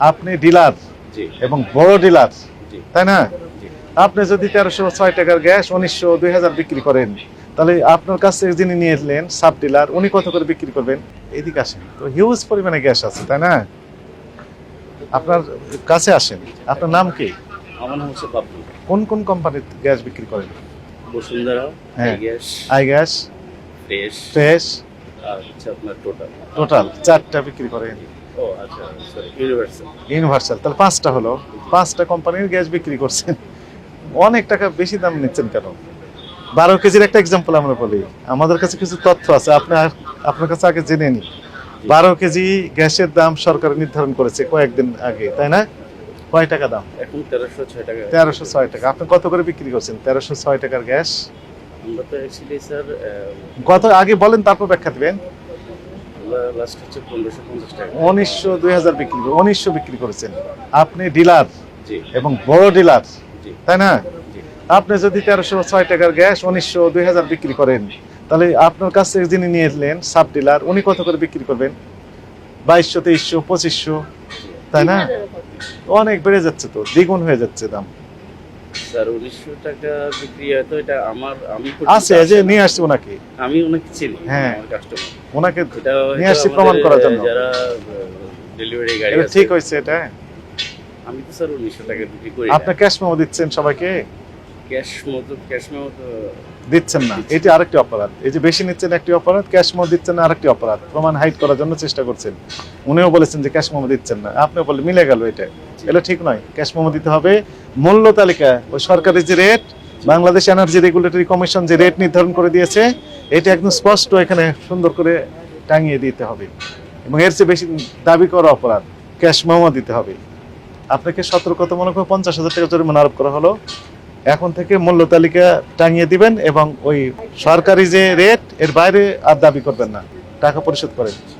আপনি ডিলার এবং বড় ডিলার তাই না? আপনি যদি তেরোশো ছয় টাকার গ্যাস উনিশশো দুই হাজার বিক্রি করেন তাহলে আপনার কাছ থেকে যিনি নিয়ে এলেন সাব ডিলার উনি কত করে বিক্রি করবেন? এদিকে আসেন। তো হিউজ পরিমাণে গ্যাস আছে তাই না? আপনার কাছে আসেন। আপনার নাম কি? আমার নাম হচ্ছে বাবলু। কোন কোন কোম্পানির গ্যাস বিক্রি করেন? বসুন্ধরা হ্যাঁ। Gas I gas fresh fresh আর হচ্ছে আপনার টোটাল টোটাল চারটা বিক্রি করেন। ইউনিভার্সাল ইউনিভার্সাল তাহলে পাঁচটা হলো। পাঁচটা কোম্পানির গ্যাস বিক্রি করছেন। অনেক টাকা বেশি দাম নিচ্ছেন কেন? বারো কেজির একটা এক্সাম্পল আমরা বলি। আমাদের কাছে কিছু তথ্য আছে আপনার আপনার কাছে আগে জেনে নি বারো কেজি গ্যাসের দাম সরকার নির্ধারণ করেছে কয়েকদিন আগে তাই না? কয় টাকা দাম? এখন তেরোশো ছয় টাকা। তেরোশো ছয় টাকা। আপনি কত করে বিক্রি করছেন তেরোশো ছয় টাকার গ্যাস? কত আগে বলেন তারপর ব্যাখ্যা দিবেন। লাস্ট হচ্ছে পনেরোশো পঞ্চাশ টাকা। উনিশশো দুই হাজার বিক্রি উনিশশো বিক্রি করেছেন। আপনি ডিলার এবং বড় ডিলার তাই না? আপনি যদি তেরোশো ছয় টাকার গ্যাস উনিশশো দুই হাজার বিক্রি করেন তাহলে আপনার কাছ থেকে যিনি নিয়ে এলেন সাব ডিলার উনি কত করে বিক্রি করবেন? বাইশশো তেইশশো পঁচিশশো তাই না? অনেক বেড়ে যাচ্ছে তো দ্বিগুণ হয়ে যাচ্ছে দাম। স্যার উনিশশো টাকা বিক্রি হয়তো এটা আমার আমি আছে যে নিয়ে আসছে ওনাকে। আমি ওনাকে চিনি হ্যাঁ। কাস্টমার ওনাকে নিয়ে আসছি প্রমাণ করার জন্য। যারা ডেলিভারি গাড়ি ঠিক হয়েছে এটা? আমি তো স্যার উনিশশো টাকা বিক্রি করি আপনি ক্যাশ মেমো দিচ্ছেন সবাইকে? ক্যাশ মতো ক্যাশ মতো দিচ্ছেন না। এটি আরেকটি অপরাধ। এই যে বেশি নিচ্ছেন একটি অপরাধ ক্যাশ মেমো দিচ্ছেন না আরেকটি অপরাধ। প্রমাণ হাইড করার জন্য চেষ্টা করছেন। উনিও বলেছেন যে ক্যাশ মেমো দিচ্ছেন না। আপনিও বললেন মিলে গেল এটা। এটা ঠিক নয়। ক্যাশ মেমো দিতে হবে। মূল্য তালিকা ওই সরকারি যে rate Bangladesh energy regulatory commission যে রেট নির্ধারণ করে দিয়েছে এটা একদম স্পষ্ট এখানে সুন্দর করে টাঙিয়ে দিতে হবে। এবং এর চেয়ে বেশি দাবি করা অপরাধ, ক্যাশ মামা দিতে হবে। আপনাকে সতর্কতা মনে সতর্কতামূলক পঞ্চাশ হাজার টাকা জরিমানা আরোপ করা হলো। এখন থেকে মূল্য তালিকা টাঙিয়ে দিবেন এবং ওই সরকারি যে রেট এর বাইরে আর দাবি করবেন না। টাকা পরিশোধ করেন।